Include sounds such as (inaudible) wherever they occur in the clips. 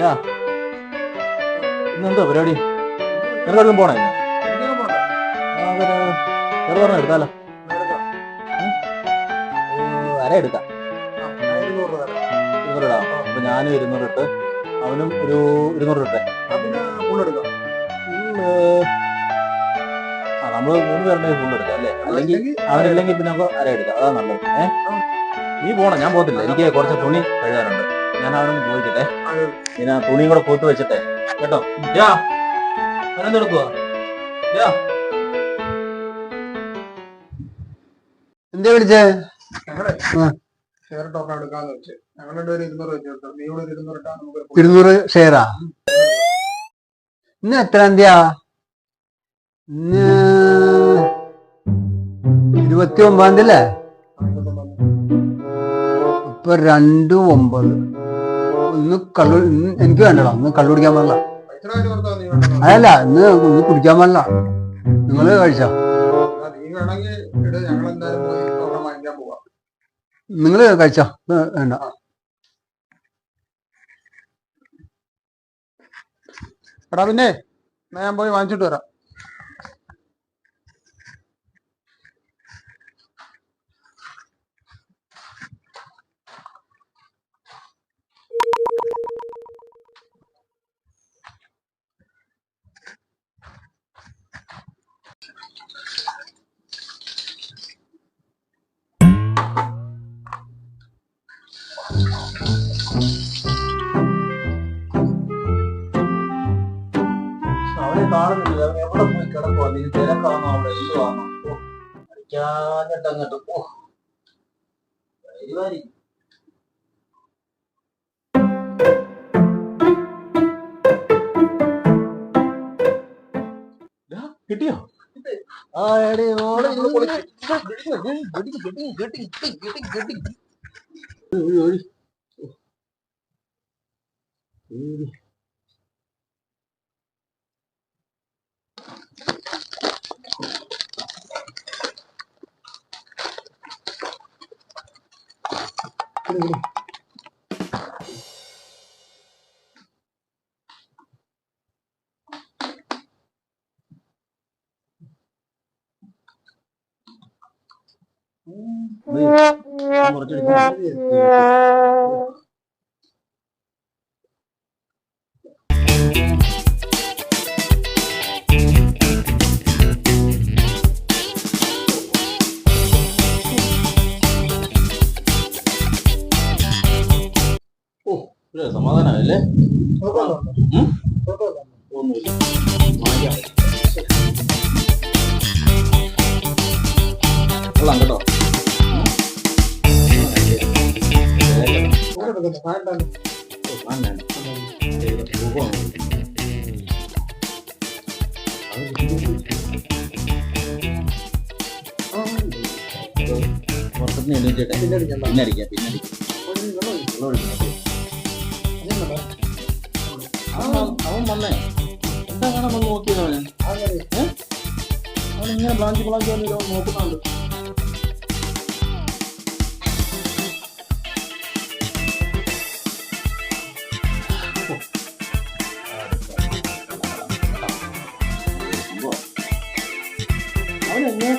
യാ. ഇന്നെന്താ പരിപാടി? നിനക്കൊന്നും പോണേ? ചെറുപറഞ്ഞ എടുത്താലോ? അര എടുക്കാം. ഇരുന്നൂറ് ഇടാം അപ്പൊ ഞാനും ഇരുന്നൂറ് ഇട്ട് അവനും ഒരു ഇരുന്നൂറ് ഇട്ടെ ഫുള്ള് ആ നമ്മൾ മൂന്ന് പേരുടെ ഫുള്ളെടുക്കാം അല്ലേ? അല്ലെങ്കിൽ അവനില്ലെങ്കിൽ പിന്നെ നമുക്ക് അര എടുക്കാം. അതാ നല്ലത്. ഏ നീ പോണം ഞാൻ പോകത്തില്ല. എനിക്ക് കുറച്ച് തുണി കഴുകാനുണ്ട്. ഞാൻ അവനൊന്ന് ചോദിക്കട്ടെ പിന്നെ ആ തുണിയും കൂടെ കൂത്ത് വെച്ചിട്ടെ. കേട്ടോ? ജാ അവനെന്തെടുക്കുക ജാ എന്തേ വിളിച്ചേ ഇരുന്നൂറ് ഷെയറാ? ഇന്ന് എത്രാം തീയതിയാ? ഇന്ന് ഇരുപത്തി ഒമ്പതാം തീയതി അല്ലേ? ഇപ്പൊ രണ്ടു ഒമ്പത്. ഇന്ന് കള്ളു എനിക്ക് വേണ്ടടാ. ഇന്ന് കള്ളു കുടിക്കാൻ പാടില്ല. അതല്ല ഇന്ന് ഇന്ന് കുടിക്കാൻ പാടില്ല. നിങ്ങൾ കഴിച്ചോ. നിങ്ങൾ കഴിച്ചോ. വേണ്ട. എടാ പിന്നെ ഞാൻ പോയി വാങ്ങിച്ചിട്ട് വരാം. അവനെ കാണുന്നില്ല അവൻ എവിടെ പോയി കിടക്കുവാ നീ തിരക്കാണോ അവിടെ എന്തുവാണോ അടിക്കാഞ്ഞിട്ട് അങ്ങോട്ട് പരിപാടി ദാ, കിട്ടിയോ ആ എടേ ഓളെ കിട്ടി കിട്ടി കിട്ടി കിട്ടി കിട്ടി ഗടി, ui, ui. Ui. Thank you. ഒഴി. സമാധാനമല്ലേ? ഒന്നുമില്ല. കൊള്ളാം കേട്ടോ വേഗം. te mandan. Te mandan. പുറത്തുനിന്ന് എണീറ്റിട്ടെ പിന്നെ അടിക്കാം പിന്നെ അടിക്കാം. അവൻ വന്നേ എന്താ കാണാൻ വന്ന് നോക്കിയത് അവന് ഇങ്ങനെ ബ്ലാഞ്ചി ബ്ലാഞ്ചി വന്നിട്ട് നോക്കുന്നുണ്ട്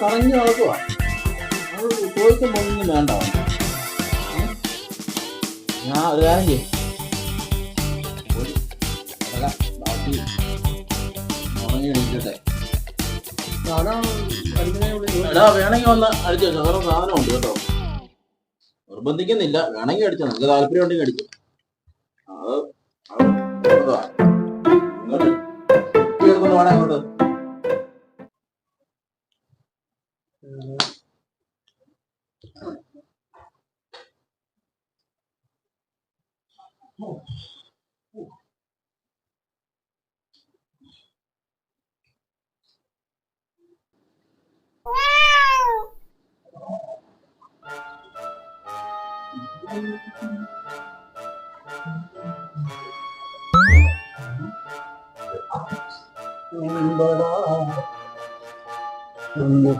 കറങ്ങി നടക്കുക അവൻ ചോദിക്കുമ്പോൾ വേണ്ട? ഞാൻ അത് എണീക്കട്ടെ. എടാ വേണമെങ്കിൽ വന്ന് അടിച്ചു വേറെ സാധനമുണ്ട് കേട്ടോ. നിർബന്ധിക്കുന്നില്ല. വേണമെങ്കിൽ അടിച്ചോ. നല്ല താല്പര്യം ഉണ്ടെങ്കിൽ അടിച്ചു. അത് അങ്ങോട്ട്. Terima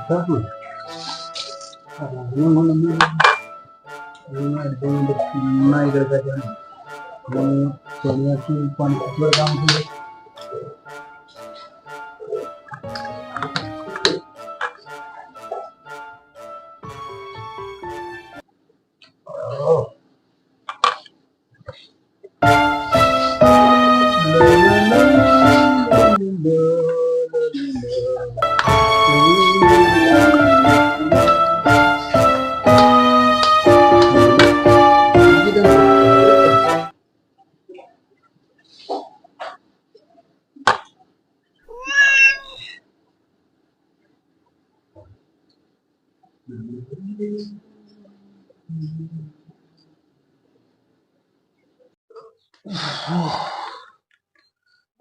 kasih. (sighs)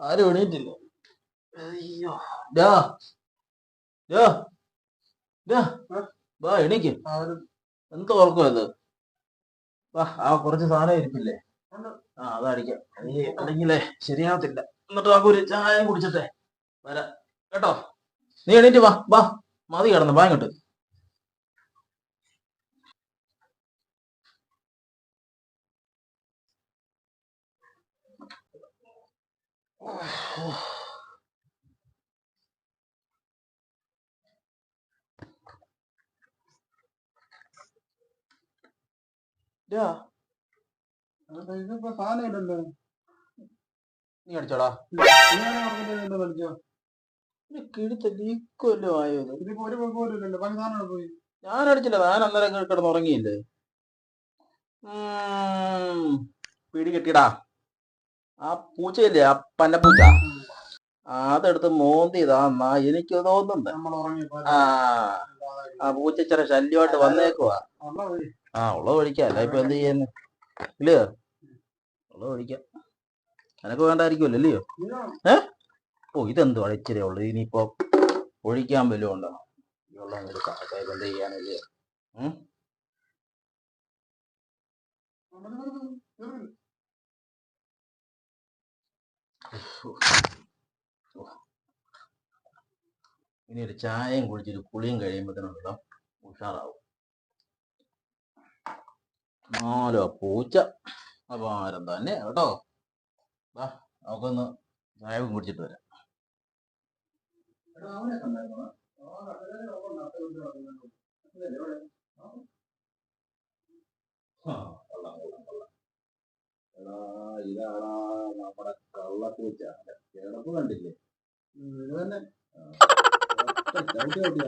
ആരും എണീറ്റില്ല. അയ്യോ. ഡാ ഡാ ഡാ വാ എണീക്ക്. എന്ത് ഓർക്കും അത് വാ ആ കുറച്ച് സാധനം ഇരിപ്പില്ലേ? ആ അതടിക്കാം അല്ലെങ്കിലേ ശരിയാവത്തില്ല. എന്നിട്ട് ആ ഒരു ചായ കുടിച്ചിട്ടെ. വരാം. കേട്ടോ? നീ എണീറ്റ് വാ. വാ. മതി കിടന്ന്. വാ ഇങ്ങോട്ട്. ഇതിപ്പോ സാധനം ഇല്ലല്ലോ. നീ അടിച്ചോടാ. കിടുത്ത ലീക്കല്ലോ ഇതിപ്പോ ഒരു പല സാധനം പോയി. ഞാൻ അടിച്ചില്ല. ഞാൻ അന്നേരം കിടന്നുറങ്ങിയില്ലേ കിടന്ന് ഉറങ്ങിയില്ലേ? പിടി കിട്ടിടാ ആ പൂച്ചയില്ലേ? ആ പന്നപ്പൂച്ച അതെടുത്ത് മോന്തിയതാ എന്നാ എനിക്ക് തോന്നുന്നുണ്ട്. ആ ആ പൂച്ച ഇച്ചിരി ശല്യമായിട്ട് വന്നേക്കുവാ. ആ ഉള്ള ഒഴിക്കാം. അല്ല ഇപ്പൊ എന്ത് ചെയ്യുന്നു? ഇല്ലയോ? ഉള്ള ഒഴിക്കാം. എനക്ക് വേണ്ടായിരിക്കുമല്ലോ ഇല്ലയോ? ഏ? ഓ ഇതെന്ത് ഇച്ചിരി ഉള്ളു. ഇനിയിപ്പോ ഒഴിക്കാൻ വല്ലതും ഉണ്ടോ? വെള്ളം അങ്ങ് എടുക്കാം അപ്പൊ ഇപ്പൊ എന്ത് ചെയ്യാനില്ലയോ ഉം. ഇനി ഒരു ചായയും കുടിച്ചൊരു കുളിയും കഴിയുമ്പോഴത്തേനുള്ള ഉഷാറാവും. നാലോ പൂച്ച. അപാരം തന്നെ കേട്ടോ. വാ നമുക്കൊന്ന് ചായവും കുടിച്ചിട്ട് വരാം.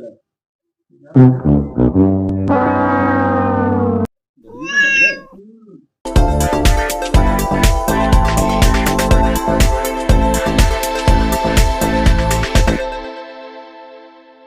Não.